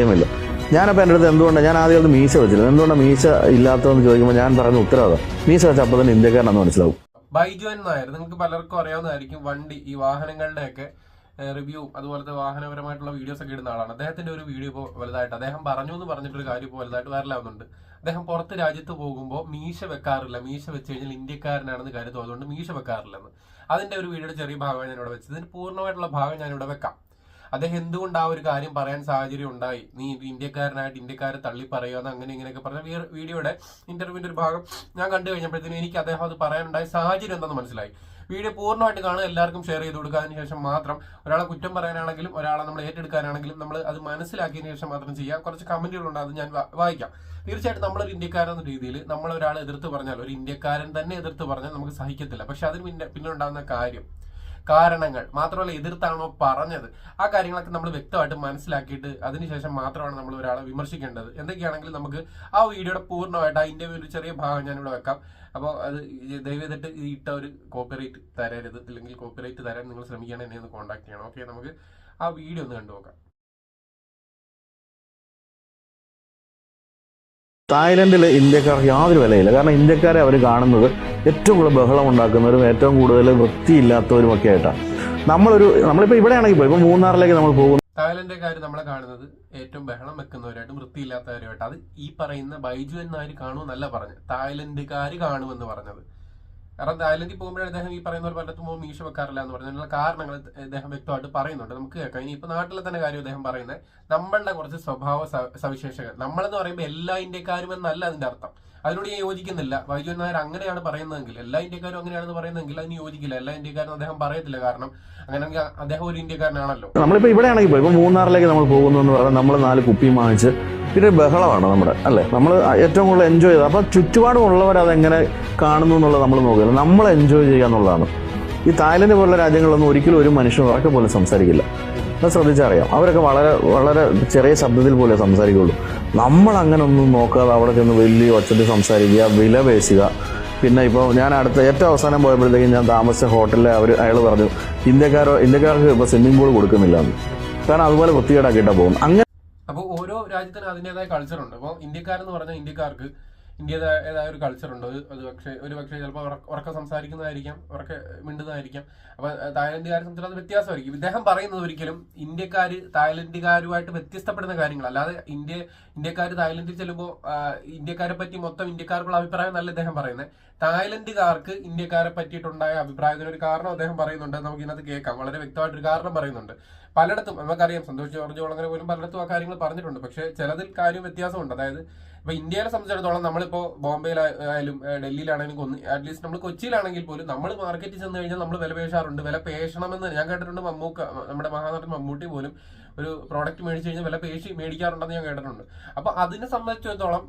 കാര്യമില്ല ഞാനപ്പോൾ എന്റെ അടുത്ത് എന്തുകൊണ്ടാണ് ഞാൻ ആദ്യം അത് മീശ വെച്ചിരുന്നു എന്തുകൊണ്ടാണ് മീശ ഇല്ലാത്തതെന്ന് ചോദിക്കുമ്പോൾ ഞാൻ പറഞ്ഞ ഉത്തരവാദം മീശ വെച്ച അപ്പോൾ തന്നെ ഇന്ത്യക്കാരനാണെന്ന് മനസ്സിലാവും. ബൈജു നായർ നിങ്ങൾക്ക് പലർക്കും അറിയാവുന്നതായിരിക്കും വണ്ടി ഈ വാഹനങ്ങളുടെയൊക്കെ റിവ്യൂ അതുപോലത്തെ വാഹനപരമായിട്ടുള്ള വീഡിയോസ് ഒക്കെ ഇടുന്ന ആളാണ്. അദ്ദേഹത്തിന്റെ ഒരു വീഡിയോ ഇപ്പോൾ വലുതായിട്ട് അദ്ദേഹം പറഞ്ഞു എന്ന് പറഞ്ഞിട്ടൊരു കാര്യം ഇപ്പോൾ വലുതായിട്ട് വരലാവുന്നുണ്ട് അദ്ദേഹം പുറത്ത് രാജ്യത്ത് പോകുമ്പോൾ മീശ വെക്കാറില്ല. മീശ വെച്ച് കഴിഞ്ഞാൽ ഇന്ത്യക്കാരനാണെന്ന് കരുതും. അതുകൊണ്ട് മീശ വെക്കാറില്ലെന്ന്. അതിന്റെ ഒരു വീഡിയോയുടെ ചെറിയ ഭാഗമാണ് ഞാൻ ഇവിടെ വെച്ചത്. ഇതിന് പൂർണമായിട്ടുള്ള ഭാഗം ഞാൻ ഇവിടെ വെക്കാം. അദ്ദേഹം എന്തുകൊണ്ട് ആ ഒരു കാര്യം പറയാൻ സാഹചര്യം ഉണ്ടായി? നീ ഇന്ത്യക്കാരനായിട്ട് ഇന്ത്യക്കാരെ തള്ളി പറയുക അങ്ങനെ ഇങ്ങനെയൊക്കെ പറഞ്ഞ വീഡിയോയുടെ ഇന്റർവ്യൂവിന്റെ ഒരു ഭാഗം ഞാൻ കണ്ടു കഴിഞ്ഞപ്പോഴത്തേനും എനിക്ക് അദ്ദേഹം അത് പറയാനുണ്ടായ സാഹചര്യം എന്താണെന്ന് മനസ്സിലായി. വീഡിയോ പൂർണമായിട്ട് കാണുക എല്ലാവർക്കും ഷെയർ ചെയ്ത് കൊടുക്കുക. ശേഷം മാത്രം ഒരാളെ കുറ്റം പറയാനാണെങ്കിലും ഒരാളെ നമ്മൾ ഏറ്റെടുക്കാനാണെങ്കിലും നമ്മൾ അത് മനസ്സിലാക്കിയതിന് ശേഷം മാത്രം ചെയ്യുക. കുറച്ച് കമന്റുകളുണ്ട് അത് ഞാൻ വായിക്കാം. തീർച്ചയായിട്ടും നമ്മളൊരു ഇന്ത്യക്കാരൻ എന്ന രീതിയിൽ നമ്മൾ ഒരാളെ എതിർത്ത് പറഞ്ഞാൽ ഒരു ഇന്ത്യക്കാരൻ തന്നെ എതിർത്ത് പറഞ്ഞാൽ നമുക്ക് സഹിക്കത്തില്ല. പക്ഷെ അതിന് പിന്നെ പിന്നെ ഉണ്ടാകുന്ന കാര്യം കാരണങ്ങൾ മാത്രമല്ല എതിർത്താണോ പറഞ്ഞത്. ആ കാര്യങ്ങളൊക്കെ നമ്മൾ വ്യക്തമായിട്ട് മനസ്സിലാക്കിയിട്ട് അതിനുശേഷം മാത്രമാണ് നമ്മൾ ഒരാളെ വിമർശിക്കേണ്ടത്. എന്തൊക്കെയാണെങ്കിലും നമുക്ക് ആ വീഡിയോയുടെ പൂർണമായിട്ട് ആ ഇന്റർവ്യൂ ഒരു ചെറിയ ഭാഗം ഞാനിവിടെ വെക്കാം. അപ്പോൾ അത് ദയവേദിട്ട് ഈ ഇട്ട ഒരു കോപ്പിറൈറ്റ് തരരുത്. അല്ലെങ്കിൽ കോപ്പിറൈറ്റ് തരാൻ നിങ്ങൾ ശ്രമിക്കുകയാണെങ്കിൽ എന്നെ ഒന്ന് കോൺടാക്ട് ചെയ്യണം. ഓക്കെ നമുക്ക് ആ വീഡിയോ ഒന്ന് കണ്ടു നോക്കാം തായ്ലൻഡിൽ ഇന്ത്യക്കാർക്ക് യാതൊരു വിലയില്ല. കാരണം ഇന്ത്യക്കാരെ അവർ കാണുന്നത് ഏറ്റവും കൂടുതൽ ബഹളം ഉണ്ടാക്കുന്നവരും ഏറ്റവും കൂടുതൽ വൃത്തിയില്ലാത്തവരും ഒക്കെ ആയിട്ടാണ്. നമ്മളൊരു നമ്മളിപ്പോൾ ഇവിടെയാണെങ്കിൽ ഇപ്പോൾ മൂന്നാറിലേക്ക് നമ്മൾ പോകും തായ്ലൻഡുകാർ നമ്മളെ കാണുന്നത് ഏറ്റവും ബഹളം വെക്കുന്നവരായിട്ടും വൃത്തിയില്ലാത്തവരുമായിട്ട് അത് ഈ പറയുന്ന ബൈജു എന്നാര് കാണുമെന്നല്ല പറഞ്ഞത്. തായ്ലൻഡുകാർ കാണുമെന്ന് പറഞ്ഞത്. കാരണം തായ്ലൻഡിൽ പോകുമ്പോഴേ അദ്ദേഹം ഈ പറയുന്ന പോലെ പലത്തും പോകുമ്പോൾ മീശ വെക്കാറില്ല എന്ന് പറഞ്ഞതിനുള്ള കാരണങ്ങൾ അദ്ദേഹം വ്യക്തമായിട്ട് പറയുന്നുണ്ട്. നമുക്ക് കേൾക്കാം. ഇനി ഇപ്പൊ നാട്ടിലെ തന്നെ കാര്യം അദ്ദേഹം പറയുന്നത്. നമ്മളുടെ കുറച്ച് സ്വഭാവ സവിശേഷകൾ നമ്മളെന്ന് പറയുമ്പോൾ എല്ലാ ഇന്ത്യക്കാരും എന്നല്ല അതിന്റെ അർത്ഥം. അതിനോട് ഞാൻ യോജിക്കുന്നില്ല. വൈദ്യുൻ നായർ അങ്ങനെയാണ് പറയുന്നതെങ്കിൽ എല്ലാ ഇന്ത്യക്കാരും അങ്ങനെയാണെന്ന് പറയുന്നതെങ്കിൽ അതിന് യോജിക്കില്ല. എല്ലാ ഇന്ത്യക്കാരും അദ്ദേഹം പറയത്തില്ല. കാരണം അങ്ങനെയാണെങ്കിൽ അദ്ദേഹം ഒരു ഇന്ത്യക്കാരനാണല്ലോ. നമ്മളിപ്പോ ഇവിടെയാണെങ്കിൽ പോയി. ഇപ്പോൾ മൂന്നാറിലേക്ക് നമ്മൾ പോകുന്നു എന്ന് പറഞ്ഞാൽ നമ്മൾ നാല് കുപ്പി വാങ്ങിച്ച് പിന്നെ ബഹളമാണ് നമ്മുടെ അല്ലേ? നമ്മൾ ഏറ്റവും കൂടുതൽ എൻജോയ് ചെയ്ത് അപ്പോൾ ചുറ്റുപാടുമുള്ളവർ അതെങ്ങനെ കാണുന്നു എന്നുള്ളത് നമ്മൾ നോക്കുക നമ്മൾ എൻജോയ് ചെയ്യുക എന്നുള്ളതാണ്. ഈ തായ്ലൻഡ് പോലുള്ള രാജ്യങ്ങളിലൊന്നും ഒരിക്കലും ഒരു മനുഷ്യൻ ഉറക്കെ പോലും സംസാരിക്കില്ല. അത് ശ്രദ്ധിച്ചറിയാം. അവരൊക്കെ വളരെ വളരെ ചെറിയ ശബ്ദത്തിൽ പോലെ സംസാരിക്കുള്ളൂ. നമ്മൾ അങ്ങനെ ഒന്നും നോക്കാതെ അവിടെ ചെന്ന് വലിയ ഒച്ചത്തിൽ സംസാരിക്കുക വില പേശുക. പിന്നെ ഇപ്പോൾ ഞാൻ അടുത്ത ഏറ്റവും അവസാനം പോയപ്പോഴത്തേക്കും ഞാൻ താമസിച്ച ഹോട്ടലിൽ അവർ അയാൾ പറഞ്ഞു ഇന്ത്യക്കാരോ ഇന്ത്യക്കാർക്ക് ഇപ്പോൾ സ്വിമ്മിംഗ് പൂൾ കൊടുക്കുന്നില്ല. കാരണം അതുപോലെ വൃത്തികേടാക്കിയിട്ടാണ് പോകുന്നത്. അങ്ങനെ രാജ്യത്തിനും അതിന്റെതായ കൾച്ചർ ഉണ്ട്. അപ്പോൾ ഇന്ത്യക്കാരെന്ന് പറഞ്ഞാൽ ഇന്ത്യക്കാർക്ക് ഇന്ത്യതായ ഒരു കൾച്ചർ ഉണ്ട്. അത് പക്ഷെ പക്ഷേ ഒരു പക്ഷേ ചിലപ്പോൾ ഉറക്കം സംസാരിക്കുന്നതായിരിക്കാം ഉറക്കെ മിണ്ടുന്നതായിരിക്കാം. അപ്പോൾ തായ്ലൻഡുകാരെ സംബന്ധിച്ച് അത് വ്യത്യാസമായിരിക്കും. ഇദ്ദേഹം പറയുന്നത് ഒരിക്കലും ഇന്ത്യക്കാർ തായ്ലൻഡുകാരുമായിട്ട് വ്യത്യസ്തപ്പെടുന്ന കാര്യങ്ങൾ അല്ലാതെ ഇന്ത്യ ഇന്ത്യക്കാർ തായ്ലൻഡിൽ ചെല്ലുമ്പോൾ ഇന്ത്യക്കാരെ പറ്റി മൊത്തം ഇന്ത്യക്കാർക്കുള്ള അഭിപ്രായം നല്ല ഇദ്ദേഹം പറയുന്നത്. തായ്ലൻഡുകാർക്ക് ഇന്ത്യക്കാരെ പറ്റിയിട്ടുണ്ടായ അഭിപ്രായത്തിന് ഒരു കാരണം അദ്ദേഹം പറയുന്നുണ്ട്. നമുക്ക് ഇതിനകത്ത് കേൾക്കാം. വളരെ വ്യക്തമായിട്ട് ഒരു കാരണം പറയുന്നുണ്ട്. പലയിടത്തും നമുക്കറിയാം സന്തോഷ് ജോർജ് വളങ്ങനെ പോലും പലയിടത്തും ആ കാര്യങ്ങൾ പറഞ്ഞിട്ടുണ്ട്. പക്ഷേ ചിലതിൽ കാര്യം വ്യത്യാസമുണ്ട്. അതായത് ഇപ്പൊ ഇന്ത്യയെ സംബന്ധിച്ചിടത്തോളം നമ്മളിപ്പോ ബോംബെയിലായാലും ഡൽഹിയിലാണെങ്കിലും ഒന്ന് അറ്റ്ലീസ്റ്റ് നമ്മൾ കൊച്ചിയിലാണെങ്കിൽ പോലും നമ്മൾ മാർക്കറ്റിൽ ചെന്ന് കഴിഞ്ഞാൽ നമ്മൾ വില പേശാറുണ്ട്. വില പേശണമെന്ന് ഞാൻ കേട്ടിട്ടുണ്ട് മമ്മൂക്ക നമ്മുടെ മഹാനടൻ മമ്മൂട്ടി പോലും ഒരു പ്രോഡക്റ്റ് മേടിച്ചു കഴിഞ്ഞാൽ വില പേശി മേടിക്കാറുണ്ടെന്ന് ഞാൻ കേട്ടിട്ടുണ്ട്. അപ്പൊ അതിനെ സംബന്ധിച്ചിടത്തോളം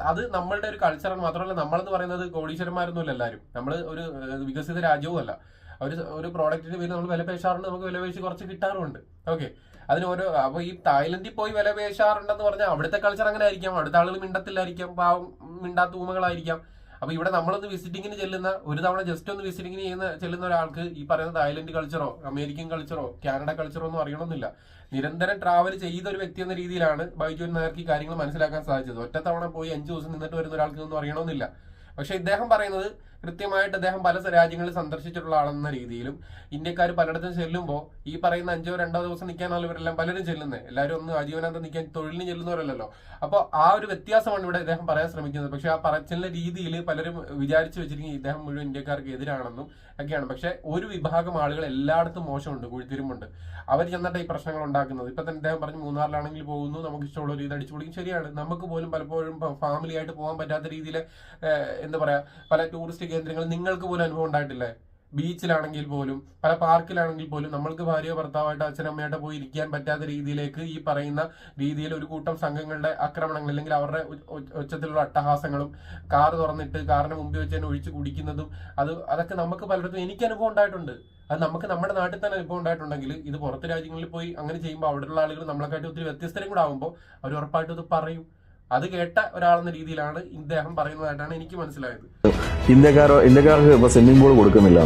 അത് നമ്മളുടെ ഒരു കൾച്ചറാണ് മാത്രമല്ല നമ്മളെന്ന് പറയുന്നത് കോടീശ്വരന്മാരൊന്നുമല്ല എല്ലാവരും നമ്മൾ ഒരു വികസിത രാജ്യവുമല്ല. ഒരു ഒരു പ്രോഡക്റ്റിന് പേര് നമ്മൾ വില പേശാറുണ്ട് നമുക്ക് വില പേശി കുറച്ച് കിട്ടാറുമുണ്ട്. ഓക്കെ അതിന് ഓരോ അപ്പൊ ഈ തായ്ലൻഡിൽ പോയി വില പേശാറുണ്ടെന്ന് പറഞ്ഞാൽ അവിടുത്തെ കൾച്ചർ അങ്ങനെ ആയിരിക്കാം അടുത്ത ആളുകൾ മിണ്ടത്തില്ലായിരിക്കാം. പാവം മിണ്ടാത്ത ഊമകളായിരിക്കാം. അപ്പൊ ഇവിടെ നമ്മളൊന്ന് വിസിറ്റിങ്ങിന് ചെല്ലുന്ന ഒരു തവണ ജസ്റ്റ് ഒന്ന് വിസിറ്റിങ്ങിന് ചെയ്യുന്ന ചെല്ലുന്ന ഒരാൾക്ക് ഈ പറയുന്ന തായ്ലൻഡ് കൾച്ചറോ അമേരിക്കൻ കൾച്ചറോ കാനഡ കൾച്ചറോ ഒന്നും അറിയണമെന്നില്ല. നിരന്തരം ട്രാവൽ ചെയ്ത ഒരു വ്യക്തി എന്ന രീതിയിലാണ് ബൈജുൻ നായർക്ക് കാര്യങ്ങൾ മനസ്സിലാക്കാൻ സാധിച്ചത്. ഒറ്റത്തവണ തവണ പോയി അഞ്ചു ദിവസം നിന്നിട്ട് വരുന്ന ഒരാൾക്ക് ഒന്നും അറിയണമെന്നില്ല. പക്ഷെ ഇദ്ദേഹം പറയുന്നത് കൃത്യമായിട്ട് അദ്ദേഹം പല രാജ്യങ്ങളിൽ സന്ദർശിച്ചിട്ടുള്ള ആളെന്ന രീതിയിലും ഇന്ത്യക്കാർ പലയിടത്തും ചെല്ലുമ്പോൾ ഈ പറയുന്ന അഞ്ചോ രണ്ടോ ദിവസം നിൽക്കാനല്ല ഇവരെല്ലാം പലരും ചെല്ലുന്നത് എല്ലാവരും ഒന്ന് ആജീവനാന്ത നിൽക്കാൻ തൊഴിലിന് ചെല്ലുന്നവരല്ലല്ലോ. അപ്പോൾ ആ ഒരു വ്യത്യാസമാണ് ഇവിടെ ഇദ്ദേഹം പറയാൻ ശ്രമിക്കുന്നത്. പക്ഷെ ആ പറച്ചിലിന്റെ രീതിയിൽ പലരും വിചാരിച്ചു വെച്ചിരിക്കും ഇദ്ദേഹം മുഴുവൻ ഇന്ത്യക്കാർക്ക് എതിരാണെന്നും ഒക്കെയാണ്. പക്ഷെ ഒരു വിഭാഗം ആളുകൾ എല്ലായിടത്തും മോശമുണ്ട് കുഴിത്തിരുമ്പുണ്ട് അവർ ചെന്നിട്ട് ഈ പ്രശ്നങ്ങൾ ഉണ്ടാക്കുന്നത്. ഇപ്പൊ തന്നെ ഇദ്ദേഹം പറഞ്ഞു മൂന്നാറിലാണെങ്കിൽ പോകുന്നു നമുക്ക് ഇഷ്ടമുള്ള ഒരു ഇത് അടിച്ചു പൊളിക്കും. ശരിയാണ്. നമുക്ക് പോലും പലപ്പോഴും ഫാമിലി ആയിട്ട് പോകാൻ പറ്റാത്ത രീതിയിൽ എന്താ പറയാ പല ടൂറിസ്റ്റ് കേന്ദ്രങ്ങൾ നിങ്ങൾക്ക് പോലും അനുഭവം ഉണ്ടായിട്ടില്ലേ? ബീച്ചിലാണെങ്കിൽ പോലും പല പാർക്കിലാണെങ്കിൽ പോലും നമ്മൾക്ക് ഭാര്യയോ ഭർത്താവായിട്ട് അച്ഛനമ്മയായിട്ട് പോയി ഇരിക്കാൻ പറ്റാത്ത രീതിയിലേക്ക് ഈ പറയുന്ന രീതിയിൽ ഒരു കൂട്ടം സംഘങ്ങളുടെ ആക്രമണങ്ങൾ അല്ലെങ്കിൽ അവരുടെ ഉച്ചത്തിലുള്ള അട്ടഹാസങ്ങളും കാർ തുറന്നിട്ട് കാറിന് മുമ്പിൽ വെച്ച് തന്നെ ഒഴിച്ച് കുടിക്കുന്നതും അത് അതൊക്കെ നമുക്ക് പലയിടത്തും എനിക്ക് അനുഭവം ഉണ്ടായിട്ടുണ്ട്. അത് നമുക്ക് നമ്മുടെ നാട്ടിൽ തന്നെ അനുഭവം ഉണ്ടായിട്ടുണ്ടെങ്കിൽ ഇത് പുറത്ത് രാജ്യങ്ങളിൽ പോയി അങ്ങനെ ചെയ്യുമ്പോൾ അവിടെയുള്ള ആളുകൾ നമ്മളെക്കാട്ടി ഒത്തിരി വ്യത്യസ്തരും കൂടെ ആകുമ്പോൾ അവർ ഉറപ്പായിട്ടും ഇത് പറയും. അത് കേട്ട ഒരാളെന്ന രീതിയിലാണ് ഇദ്ദേഹം പറയുന്നതായിട്ടാണ് എനിക്ക് മനസ്സിലായത്. ഇന്ത്യക്കാരോ ഇന്ത്യക്കാർക്ക് ഇപ്പൊ സ്വിമ്മിംഗ് പൂൾ കൊടുക്കുന്നില്ല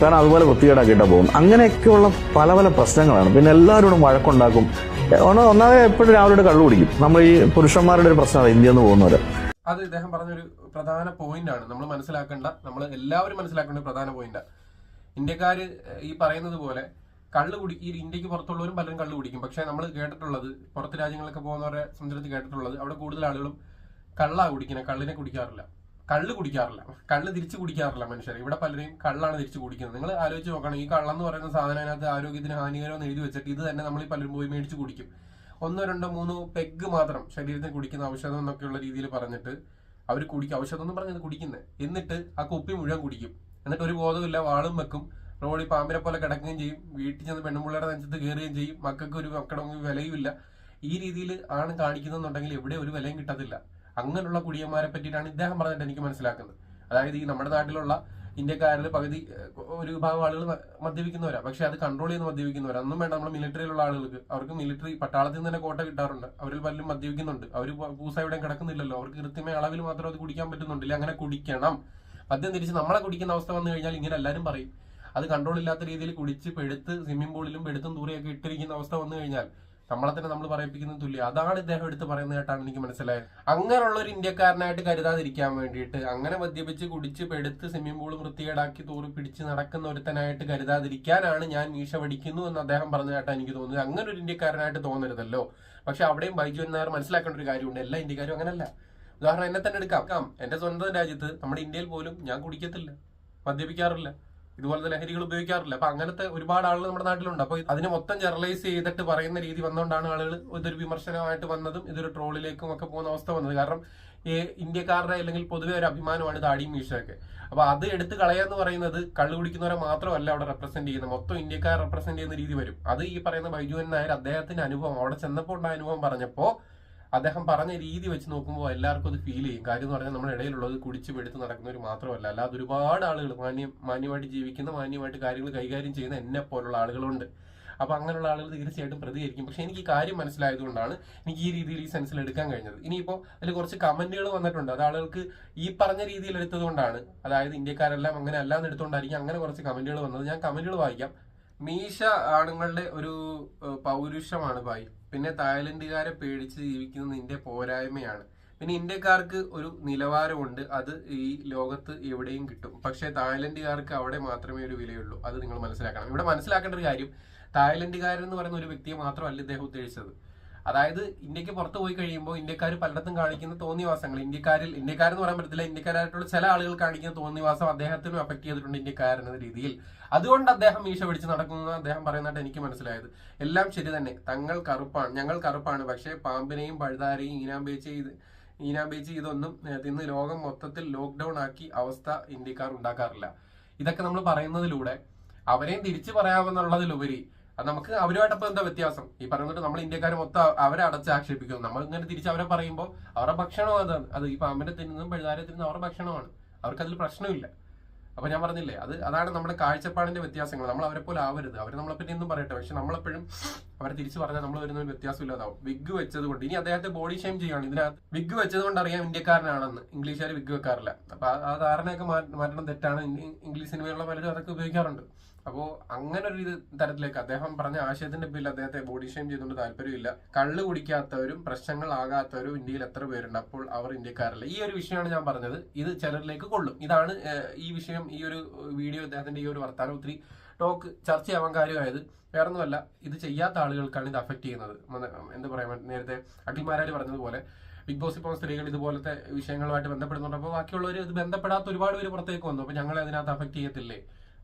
കാരണം അതുപോലെ വൃത്തികേടാക്കിയിട്ടാ പോകും. അങ്ങനെയൊക്കെയുള്ള പല പല പ്രശ്നങ്ങളാണ്. പിന്നെ എല്ലാവരോടും വഴക്കുണ്ടാക്കും. ഒന്ന് ഒന്നാമത് എപ്പോഴും രാവിലെ കള്ളു കുടിക്കും. നമ്മൾ ഈ പുരുഷന്മാരുടെ ഒരു പ്രശ്നമാണ് ഇന്ത്യയിൽ നിന്ന് പോകുന്നവര്. അത് ഇദ്ദേഹം പറഞ്ഞൊരു പ്രധാന പോയിന്റ് ആണ് നമ്മൾ മനസ്സിലാക്കേണ്ട നമ്മൾ എല്ലാവരും മനസ്സിലാക്കേണ്ട പ്രധാന പോയിന്റാണ് ഇന്ത്യക്കാര് ഈ പറയുന്നത് പോലെ കള്ള് കുടി ഈ ഇന്ത്യയ്ക്ക് പുറത്തുള്ളവരും പലരും കള്ള് കുടിക്കും. പക്ഷേ നമ്മൾ കേട്ടിട്ടുള്ളത് പുറത്ത് രാജ്യങ്ങളൊക്കെ പോകുന്നവരെ സംബന്ധിച്ച് കേട്ടിട്ടുള്ളത് അവിടെ കൂടുതൽ ആളുകളും കള്ളാ കുടിക്കുന്നത് കള്ളിനെ കുടിക്കാറില്ല. കള്ള് കുടിക്കാറില്ല. കള്ള് തിരിച്ചു കുടിക്കാറില്ല മനുഷ്യർ ഇവിടെ പലരെയും കള്ളാണ് തിരിച്ചു കുടിക്കുന്നത്. നിങ്ങൾ ആലോചിച്ച് നോക്കണം ഈ കള്ളെന്ന് പറയുന്ന സാധനം അതിനകത്ത് ആരോഗ്യത്തിന് ഹാനികരമെന്ന് എഴുതി വെച്ചിട്ട് ഇത് തന്നെ നമ്മൾ പലരും പോയി മേടിച്ച് കുടിക്കും. ഒന്നോ രണ്ടോ മൂന്നോ പെഗ് മാത്രം ശരീരത്തിന് കുടിക്കുന്ന ഔഷധം എന്നൊക്കെയുള്ള രീതിയിൽ പറഞ്ഞിട്ട് അവർ കുടിക്കും. ഔഷധം എന്ന് പറഞ്ഞത് കുടിക്കുന്നത് എന്നിട്ട് ആ കുപ്പി മുഴുവൻ കുടിക്കും. എന്നിട്ട് ഒരു ബോധമില്ല വാളും വെക്കും. റോഡിൽ പാമ്പിനെ പോലെ കിടക്കുകയും ചെയ്യും. വീട്ടിൽ ചെന്ന് പെണ്ണുമ്പിള്ളയുടെ നെഞ്ചത്ത് കയറുകയും ചെയ്യും. മക്കൾക്ക് ഒരു മക്കളുടെ വിലയുമില്ല ഈ രീതിയിൽ ആണ് കാണിക്കുന്നുണ്ടെങ്കിൽ എവിടെ ഒരു വിലയും കിട്ടത്തില്ല. അങ്ങനെയുള്ള കുടിയന്മാരെ പറ്റിയിട്ടാണ് ഇദ്ദേഹം പറഞ്ഞിട്ട് എനിക്ക് മനസ്സിലാക്കുന്നത്. അതായത് ഈ നമ്മുടെ നാട്ടിലുള്ള ഇന്ത്യക്കാരിൽ പകുതി ഒരു വിഭാഗം ആളുകൾ മദ്യപിക്കുന്നവരാ. പക്ഷെ അത് കൺട്രോൾ ചെയ്ത് മദ്യപിക്കുന്നവരാ. ഒന്നും വേണ്ട നമ്മുടെ മിലിറ്ററിയിലുള്ള ആളുകൾക്ക്. അവർക്ക് മിലിറ്ററി പട്ടാളത്തിൽ നിന്ന് തന്നെ കോട്ട കിട്ടാറുണ്ട്. അവരിൽ പലരും മദ്യപിക്കുന്നുണ്ട്. അവർ പൂസ എവിടെയും കിടക്കുന്നില്ലല്ലോ. അവർക്ക് കൃത്യമായ അളവിൽ മാത്രം അത് കുടിക്കാൻ പറ്റുന്നുണ്ടില്ല അങ്ങനെ കുടിക്കണം. മദ്യം തിരിച്ച് നമ്മളെ കുടിക്കുന്ന അവസ്ഥ വന്നു കഴിഞ്ഞാൽ ഇങ്ങനെ എല്ലാവരും പറയും. അത് കൺട്രോൾ ഇല്ലാത്ത രീതിയിൽ കുടിച്ച് പെടുത്ത് സ്വിമ്മിംഗ് പൂളിലും പെടുത്തും ദൂരെയൊക്കെ ഇട്ടിരിക്കുന്ന അവസ്ഥ വന്നു കഴിഞ്ഞാൽ നമ്മളെ തന്നെ നമ്മൾ പറയിപ്പിക്കുന്ന തുല്യം. അതാണ് ഇദ്ദേഹം എടുത്ത് പറയുന്നതായിട്ടാണ് എനിക്ക് മനസ്സിലായത്. അങ്ങനെയുള്ള ഒരു ഇന്ത്യക്കാരനായിട്ട് കരുതാതിരിക്കാൻ വേണ്ടിയിട്ട് അങ്ങനെ മദ്യപിച്ച് കുടിച്ച് പെടുത്ത് സ്വിമ്മിംഗ് പൂൾ വൃത്തികേടാക്കി തോറി പിടിച്ച് നടക്കുന്ന ഒരുത്തനായിട്ട് കരുതാതിരിക്കാനാണ് ഞാൻ മീശ പഠിക്കുന്നു എന്ന് അദ്ദേഹം പറഞ്ഞതായിട്ടാണ് എനിക്ക് തോന്നുന്നത്. അങ്ങനെ ഒരു ഇന്ത്യക്കാരനായിട്ട് തോന്നരുതല്ലോ. പക്ഷെ അവിടെയും ബൈജു നായർ മനസ്സിലാക്കേണ്ട ഒരു കാര്യമുണ്ട്. എല്ലാ ഇന്ത്യക്കാരും അങ്ങനല്ല. ഉദാഹരണം എന്നെ തന്നെ എടുക്കാം. എന്റെ സ്വന്തം രാജ്യത്ത് നമ്മുടെ ഇന്ത്യയിൽ പോലും ഞാൻ കുടിക്കത്തില്ല. മദ്യപിക്കാറില്ല. ഇതുപോലത്തെ ലഹരികൾ ഉപയോഗിക്കാറില്ല. അപ്പൊ അങ്ങനത്തെ ഒരുപാട് ആളുകൾ നമ്മുടെ നാട്ടിലുണ്ട്. അപ്പൊ അതിനെ മൊത്തം ജനറലൈസ് ചെയ്തിട്ട് പറയുന്ന രീതി വന്നുകൊണ്ടാണ് ആളുകൾ ഇതൊരു വിമർശനമായിട്ട് വന്നതും ഇതൊരു ട്രോളിലേക്കും ഒക്കെ പോകുന്ന അവസ്ഥ വന്നത്. കാരണം ഈ ഇന്ത്യക്കാരുടെ അല്ലെങ്കിൽ പൊതുവെ ഒരു അഭിമാനമാണ് താടിയും മീശയൊക്കെ. അപ്പൊ അത് എടുത്ത് കളയാന്ന് പറയുന്നത് കള്ളു കുടിക്കുന്നവരെ മാത്രമല്ല അവിടെ റെപ്രസെന്റ് ചെയ്യുന്നത്. മൊത്തം ഇന്ത്യക്കാർ റെപ്രസെന്റ് ചെയ്യുന്ന രീതി വരും. അത് ഈ പറയുന്ന ബൈജുവൻ നായർ അദ്ദേഹത്തിന്റെ അനുഭവം അവിടെ ചെന്നപ്പോൾ ഉണ്ടായ അനുഭവം പറഞ്ഞപ്പോ അദ്ദേഹം പറഞ്ഞ രീതി വെച്ച് നോക്കുമ്പോൾ എല്ലാവർക്കും അത് ഫീൽ ചെയ്യും. കാര്യം എന്ന് പറഞ്ഞാൽ നമ്മുടെ ഇടയിലുള്ളത് കുടിച്ച് പെടുത്ത് നടക്കുന്നവർ മാത്രമല്ല. അല്ലാതെ ഒരുപാട് ആളുകൾ മാന്യം മാന്യമായിട്ട് ജീവിക്കുന്ന മാന്യമായിട്ട് കാര്യങ്ങൾ കൈകാര്യം ചെയ്യുന്ന എന്നെ പോലുള്ള ആളുകളുണ്ട്. അപ്പൊ അങ്ങനെയുള്ള ആളുകൾ തീർച്ചയായിട്ടും പ്രതികരിക്കും. പക്ഷെ എനിക്ക് ഈ കാര്യം മനസ്സിലായതുകൊണ്ടാണ് എനിക്ക് ഈ രീതിയിൽ ഈ സെൻസിൽ എടുക്കാൻ കഴിഞ്ഞത്. ഇനിയിപ്പോൾ അതിൽ കുറച്ച് കമന്റുകൾ വന്നിട്ടുണ്ട്. അത് ആളുകൾക്ക് ഈ പറഞ്ഞ രീതിയിൽ എടുത്തതുകൊണ്ടാണ്. അതായത് ഇന്ത്യക്കാരെല്ലാം അങ്ങനെ അല്ലാന്ന് എടുത്തുകൊണ്ടായിരിക്കും അങ്ങനെ കുറച്ച് കമന്റുകൾ വന്നത്. ഞാൻ കമന്റുകൾ വായിക്കാം. മീശ ആണുങ്ങളുടെ ഒരു പൗരുഷമാണ് ഭായി. പിന്നെ തായ്ലൻഡുകാരെ പേടിച്ച് ജീവിക്കുന്നത് നിന്റെ പോരായ്മയാണ്. പിന്നെ ഇന്ത്യക്കാർക്ക് ഒരു നിലവാരമുണ്ട്. അത് ഈ ലോകത്ത് എവിടെയും കിട്ടും. പക്ഷേ തായ്ലൻഡുകാർക്ക് അവിടെ മാത്രമേ ഒരു വിലയുള്ളൂ. അത് നിങ്ങൾ മനസ്സിലാക്കണം. ഇവിടെ മനസ്സിലാക്കേണ്ട ഒരു കാര്യം തായ്ലൻഡുകാരൻ എന്ന് പറയുന്ന ഒരു വ്യക്തിയെ മാത്രമല്ല ഇദ്ദേഹം ഉദ്ദേശിച്ചത് അതായത് ഇന്ത്യയ്ക്ക് പുറത്ത് പോയി കഴിയുമ്പോൾ ഇന്ത്യക്കാർ പലയിടത്തും കാണിക്കുന്ന തോന്നിവാസങ്ങൾ. ഇന്ത്യക്കാരിൽ ഇന്ത്യക്കാരെന്ന് പറയാൻ പറ്റത്തില്ല. ഇന്ത്യക്കാരായിട്ടുള്ള ചില ആളുകൾ കാണിക്കുന്ന തോന്നിവാസം അദ്ദേഹത്തിനും അഫക്ട് ചെയ്തിട്ടുണ്ട് ഇന്ത്യക്കാരൻ എന്ന രീതിയിൽ. അതുകൊണ്ട് അദ്ദേഹം മീശ പിടിച്ച് നടക്കുന്നത് അദ്ദേഹം പറയുന്നതായിട്ട് എനിക്ക് മനസ്സിലായത്. എല്ലാം ശരി തന്നെ. തങ്ങൾ കറുപ്പാണ്. ഞങ്ങൾ കറുപ്പാണ്. പക്ഷേ പാമ്പിനെയും പഴുതാരെയും ഈനാമ്പേച്ച് ഇത് ഈനാമ്പേച്ച് ഇതൊന്നും ഇന്ന് ലോകം മൊത്തത്തിൽ ലോക്ക്ഡൌൺ ആക്കി അവസ്ഥ ഇന്ത്യക്കാർ ഉണ്ടാക്കാറില്ല. ഇതൊക്കെ നമ്മൾ പറയുന്നതിലൂടെ അവരെയും തിരിച്ചു പറയാമെന്നുള്ളതിലുപരി അത് നമുക്ക് അവരുമായിട്ടപ്പോൾ എന്താ വ്യത്യാസം? ഈ പറയുന്നത് നമ്മൾ ഇന്ത്യക്കാർ മൊത്തം അവരെ അടച്ച് ആക്ഷേപിക്കുന്നു. നമ്മൾ ഇങ്ങനെ തിരിച്ച് അവരെ പറയുമ്പോൾ അവരുടെ ഭക്ഷണം അതാണ് അത് ഈ പാമ്പിനെ തിന്നുന്നതും പഴുതാരെ തിന്നുന്നതും അവരുടെ ഭക്ഷണമാണ്. അവർക്ക് അതിൽ പ്രശ്നമില്ല. അപ്പൊ ഞാൻ പറഞ്ഞില്ലേ അത് അതാണ് നമ്മുടെ കാഴ്ചപ്പാടിന്റെ വ്യത്യാസങ്ങൾ. നമ്മൾ അവരെ പോലെ ആവരുത്. അവർ നമ്മളെ പറ്റി ഒന്നും പറയട്ടെ. പക്ഷെ നമ്മളെപ്പോഴും അവരെ തിരിച്ചു പറഞ്ഞാൽ നമ്മൾ വരുന്ന വ്യത്യാസം ഇല്ലാതാവും. വിഗ് വെച്ചത് കൊണ്ട്. ഇനി അദ്ദേഹത്തെ ബോഡി ഷെയിം ചെയ്യുകയാണ് ഇതിനകത്ത് വിഗ് വെച്ചത് കൊണ്ട് അറിയാം ഇന്ത്യക്കാരനാണെന്ന്. ഇംഗ്ലീഷുകാർ വിഗ് വെക്കാറില്ല. അപ്പൊ ആ ധാരണയൊക്കെ മാറ്റണം തെറ്റാണ്. ഇംഗ്ലീഷ് സിനിമയിലുള്ള പലരും അതൊക്കെ ഉപയോഗിക്കാറുണ്ട്. അപ്പോൾ അങ്ങനെ ഒരു തരത്തിലേക്ക് അദ്ദേഹം പറഞ്ഞ ആശയത്തിന്റെ പേരിൽ അദ്ദേഹത്തെ ബോഡി ഷെയിം ചെയ്തുകൊണ്ട് താല്പര്യമില്ല. കള്ള് കുടിക്കാത്തവരും പ്രശ്നങ്ങളാകാത്തവരും ഇന്ത്യയിൽ എത്ര പേരുണ്ട്? അപ്പോൾ അവർ ഇന്ത്യക്കാരല്ല. ഈ ഒരു വിഷയമാണ് ഞാൻ പറഞ്ഞത്. ഇത് ചിലരിലേക്ക് കൊള്ളും. ഇതാണ് ഈ വിഷയം ഈ ഒരു വീഡിയോ അദ്ദേഹത്തിന്റെ ഈ ഒരു വർത്താനം ഒത്തിരി ടോക്ക് ചർച്ചയാവാൻ കാര്യമായത്. വേറൊന്നുമല്ല ഇത് ചെയ്യാത്ത ആളുകൾക്കാണ് ഇത് അഫക്ട് ചെയ്യുന്നത്. എന്ത് പറയാ നേരത്തെ അഖിൽമാരാര് പറഞ്ഞതുപോലെ ബിഗ് ബോസ് ഇപ്പോൾ സ്ത്രീകൾ ഇതുപോലത്തെ വിഷയങ്ങളുമായിട്ട് ബന്ധപ്പെടുന്നുണ്ട്. അപ്പോൾ ബാക്കിയുള്ളവർ ഇത് ബന്ധപ്പെടാത്ത ഒരുപാട് പേര് പുറത്തേക്ക് വന്നു. അപ്പോൾ ഞങ്ങളെ അതിനകത്ത് അഫക്ട് ചെയ്യത്തില്ലേ?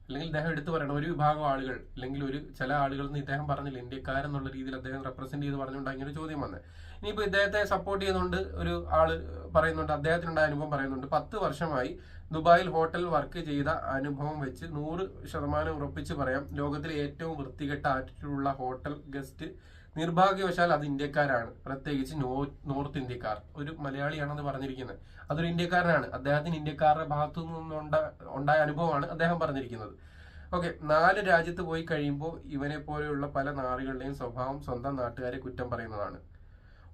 അല്ലെങ്കിൽ ഇദ്ദേഹം എടുത്തു പറയണം ഒരു വിഭാഗം ആളുകൾ അല്ലെങ്കിൽ ഒരു ചില ആളുകൾ എന്ന് ഇദ്ദേഹം പറഞ്ഞില്ല ഇന്ത്യക്കാരെന്നുള്ള രീതിയിൽ അദ്ദേഹം റെപ്രസെന്റ് ചെയ്ത് പറഞ്ഞുകൊണ്ട് അങ്ങനെ ചോദ്യം വന്നത് ഇനിയിപ്പോൾ ഇദ്ദേഹത്തെ സപ്പോർട്ട് ചെയ്യുന്നുണ്ട് ഒരു ആൾ പറയുന്നുണ്ട് അദ്ദേഹത്തിനുണ്ടായ അനുഭവം പറയുന്നുണ്ട് പത്ത് വർഷമായി ദുബായിൽ ഹോട്ടൽ വർക്ക് ചെയ്ത അനുഭവം വെച്ച് നൂറ് ശതമാനം ഉറപ്പിച്ച് പറയാം ലോകത്തിലെ ഏറ്റവും വൃത്തികെട്ട ആറ്റിറ്റ്യൂഡുള്ള ഹോട്ടൽ ഗസ്റ്റ് നിർഭാഗ്യവശാൽ അത് ഇന്ത്യക്കാരാണ്. പ്രത്യേകിച്ച് നോർത്ത് ഇന്ത്യക്കാർ. ഒരു മലയാളിയാണെന്ന് പറഞ്ഞിരിക്കുന്നത്. അതൊരു ഇന്ത്യക്കാരനാണ്. അദ്ദേഹത്തിന് ഇന്ത്യക്കാരുടെ ഭാഗത്തു നിന്നുണ്ട ഉണ്ടായ അനുഭവമാണ് അദ്ദേഹം പറഞ്ഞിരിക്കുന്നത്. ഓക്കെ നാല് രാജ്യത്ത് പോയി കഴിയുമ്പോൾ ഇവനെ പോലെയുള്ള പല നാറുകളുടെയും സ്വഭാവം സ്വന്തം നാട്ടുകാരെ കുറ്റം പറയുന്നതാണ്.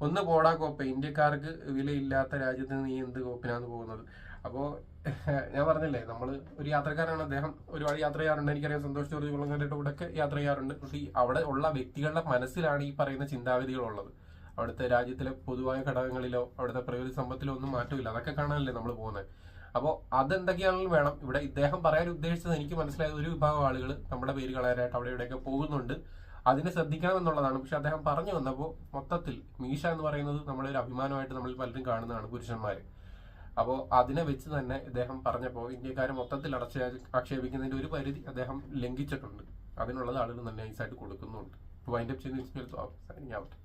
ഒന്ന് പോടാ കോപ്പ. ഇന്ത്യക്കാർക്ക് വിലയില്ലാത്ത രാജ്യത്ത് നീ എന്ത് കോപ്പിനാന്ന് പോകുന്നത്? അപ്പോൾ ഞാൻ പറഞ്ഞില്ലേ നമ്മൾ ഒരു യാത്രക്കാരാണ് അദ്ദേഹം ഒരുപാട് യാത്ര ചെയ്യാറുണ്ട് എനിക്കറിയാം സന്തോഷ് ജോർജ് കുളങ്ങരയുടെ കൂടെ ഒക്കെ യാത്ര ചെയ്യാറുണ്ട്. പക്ഷേ അവിടെ ഉള്ള വ്യക്തികളുടെ മനസ്സിലാണ് ഈ പറയുന്ന ചിന്താഗതികളുള്ളത് അവിടുത്തെ രാജ്യത്തിലെ പൊതുവായ ഘടകങ്ങളിലോ അവിടുത്തെ പ്രകൃതി സമ്പത്തിലോ ഒന്നും മാറ്റമില്ല. അതൊക്കെ കാണാനല്ലേ നമ്മൾ പോകുന്നത്. അപ്പോൾ അതെന്തൊക്കെയാണെങ്കിലും വേണം. ഇവിടെ ഇദ്ദേഹം പറയാൻ ഉദ്ദേശിച്ചത് എനിക്ക് മനസ്സിലായത് ഒരു വിഭാഗം ആളുകൾ നമ്മുടെ പേര് കളയാനായിട്ട് അവിടെ ഇവിടെയൊക്കെ പോകുന്നുണ്ട്. അതിനെ ശ്രദ്ധിക്കണം എന്നുള്ളതാണ്. പക്ഷെ അദ്ദേഹം പറഞ്ഞു വന്നപ്പോൾ മൊത്തത്തിൽ മീശ എന്ന് പറയുന്നത് നമ്മുടെ ഒരു അഭിമാനമായിട്ട് നമ്മൾ പലരും കാണുന്നതാണ് പുരുഷന്മാർ അപ്പോൾ അതിനെ വെച്ച് തന്നെ ഇദ്ദേഹം പറഞ്ഞപ്പോൾ ഇന്ത്യക്കാരെ മൊത്തത്തിൽ അടച്ച് ആക്ഷേപിക്കുന്നതിന്റെ ഒരു പരിധി അദ്ദേഹം ലംഘിച്ചിട്ടുണ്ട്. അതിനുള്ളത് ആളുകൾ നല്ല നൈസായിട്ട് കൊടുക്കുന്നുണ്ട്. വൈൻഡപ്പ് ചെയ്യുന്ന ഞാൻ ഔട്ട്